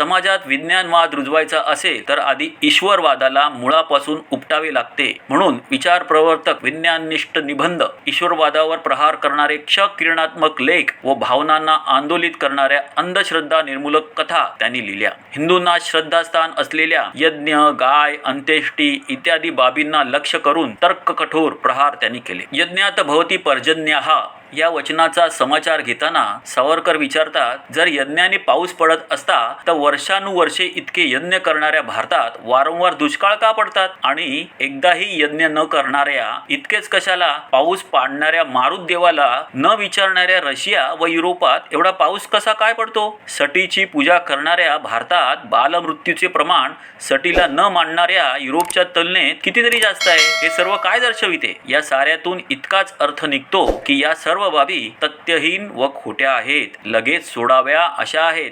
समाजात विज्ञानवाद रुजवायचा असेल तर आधी ईश्वरवादाला मुळापासून उपटावे लागते. म्हणून विचार प्रवर्तक विज्ञाननिष्ठ निबंध ईश्वरवादावर प्रहार करणारे क्ष किरणात्मक लेख व भावनांना आंदोलित करणाऱ्या अंधश्रद्धा निर्मूलक कथा त्यांनी लिहिल्या. हिंदूंना श्रद्धास्थान असलेल्या यज्ञ गाय अंत्येष्टी इत्यादी बाबींना लक्ष करून तर्क कठोर प्रहार त्यांनी केले. यज्ञात भवती पर्जन्याहा या वचनाचा समाचार घेताना सावरकर विचारतात जर यज्ञाने पाऊस पडत असता तर वर्षानुवर्षे इतके यज्ञ करणाऱ्या भारतात वारंवार दुष्काळ का पडतात? आणि एकदाही यज्ञ न करणाऱ्या इतकेच कशाला? पाऊस पाडणाऱ्या मारुत देवाला न विचारणाऱ्या रशिया व युरोपात एवढा पाऊस कसा काय पडतो? सटीची पूजा करणाऱ्या भारतात बालमृत्यूचे प्रमाण सटीला न मानणाऱ्या युरोपच्या तुलनेत कितीतरी जास्त आहे? हे सर्व काय दर्शविते? या साऱ्यातून इतकाच अर्थ निघतो की या सर्व सर्व बाबी तथ्यहीन व खोट्या आहेत. लगेच सोडाव्या अशा आहेत.